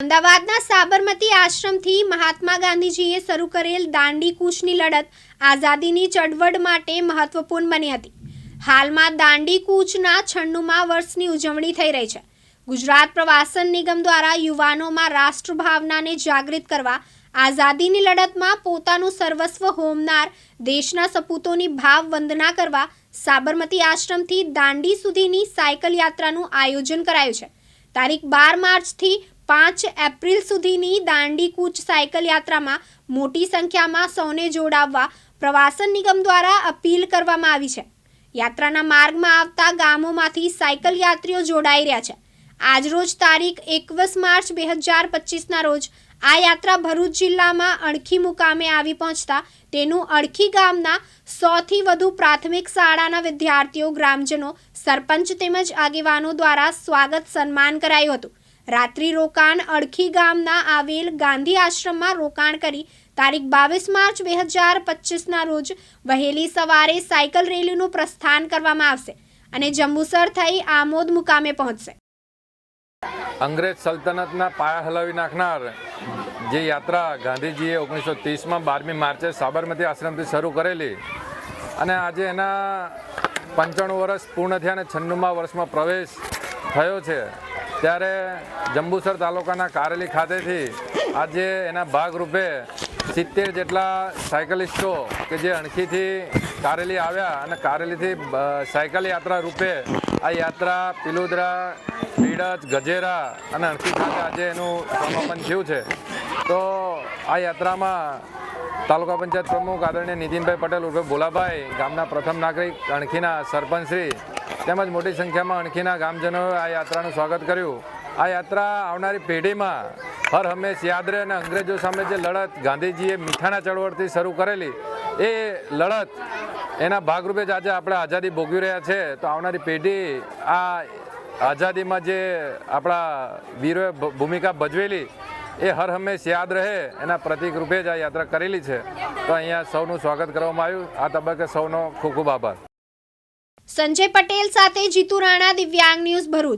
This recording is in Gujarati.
અમદાવાદના સાબરમતી આશ્રમથી મહાત્મા ગાંધીજીએ શરૂ કરેલ દાંડી કૂચની લડત આઝાદીની ચળવળ માટે મહત્વપૂર્ણ બની હતી. હાલમાં દાંડી કૂચના છન્નુમા વર્ષની ઉજવણી થઈ રહી છે. ગુજરાત પ્રવાસન નિગમ દ્વારા યુવાનોમાં રાષ્ટ્રભાવનાને જાગૃત કરવા આઝાદીની લડતમાં પોતાનું સર્વસ્વ હોમનાર દેશના સપૂતોની ભાવ વંદના કરવા સાબરમતી આશ્રમથી દાંડી સુધીની સાયકલ યાત્રાનું આયોજન કરાયું છે. તારીખ બાર માર્ચથી પાંચ એપ્રિલ સુધીની દાંડી કૂચ સાયકલ યાત્રામાં મોટી સંખ્યામાં સૌને જોડાવવા પ્રવાસન નિગમ દ્વારા અપીલ કરવામાં આવી છે. યાત્રાના માર્ગમાં આવતા ગામોમાંથી સાયકલ યાત્રીઓ જોડાઈ રહ્યા છે. આજરોજ તારીખ એકવીસ માર્ચ બે હજાર પચીસના રોજ આ યાત્રા ભરૂચ જિલ્લામાં અણખી મુકામે આવી પહોંચતા તેનું અણખી ગામના સોથી વધુ પ્રાથમિક શાળાના વિદ્યાર્થીઓ, ગ્રામજનો, સરપંચ તેમજ આગેવાનો દ્વારા સ્વાગત સન્માન કરાયું હતું. રાત્રિ રોકાણ અડખી ગામના આવેલ ગાંધી આશ્રમમાં રોકાણ કરી તારીખ બાવીસ માર્ચ બે હજાર પચીસના રોજ વહેલી સવારે સાયકલ રેલીનું પ્રસ્થાન કરવામાં આવશે અને જંબુસર થઈ આમોદ મુકામે પહોંચશે. અંગ્રેજ સલ્તનતના પાયા હલાવી નાખનાર જે યાત્રા ગાંધીજીએ ઓગણીસો ત્રીસમાં બારમી માર્ચે સાબરમતી આશ્રમથી શરૂ કરેલી અને આજે એના પંચાણું વર્ષ પૂર્ણ થયા અને છન્નુમા વર્ષમાં પ્રવેશ થયો છે. ત્યારે જંબુસર તાલુકાના કારેલી ખાતેથી આજે એના ભાગરૂપે સિત્તેર જેટલા સાયકલિસ્ટો કે જે અણખીથી કારેલી આવ્યા અને કારેલીથી સાયકલ યાત્રા રૂપે આ યાત્રા પિલુદરા બીડજ ગજેરા અને અણખી ખાતે આજે એનું સમાપન થયું છે. તો આ યાત્રામાં તાલુકા પંચાયત પ્રમુખ આદરણીય નીતિનભાઈ પટેલ, ઉર્ફે ભોલાભાઈ, ગામના પ્રથમ નાગરિક, અણખીના સરપંચશ્રી તેમજ મોટી સંખ્યામાં અણખીના ગામજનોએ આ યાત્રાનું સ્વાગત કર્યું. આ યાત્રા આવનારી પેઢીમાં હર હંમેશ યાદ રહે અને અંગ્રેજો સામે જે લડત ગાંધીજીએ મીઠાના ચળવળથી શરૂ કરેલી, એ લડત એના ભાગરૂપે જ આજે આપણે આઝાદી ભોગવી રહ્યા છે. તો આવનારી પેઢી આ આઝાદીમાં જે આપણા વીરોએ ભૂમિકા ભજવેલી એ હર હંમેશ યાદ રહે, એના પ્રતિક રૂપે જ આ યાત્રા કરેલી છે. તો અહીંયા સૌનું સ્વાગત કરવામાં આવ્યું. આ તબક્કે સૌનો ખૂબ ખૂબ આભાર. સંજય પટેલ સાથે જીતુ રાણા, દિવ્યાંગ ન્યૂઝ ભરૂચ.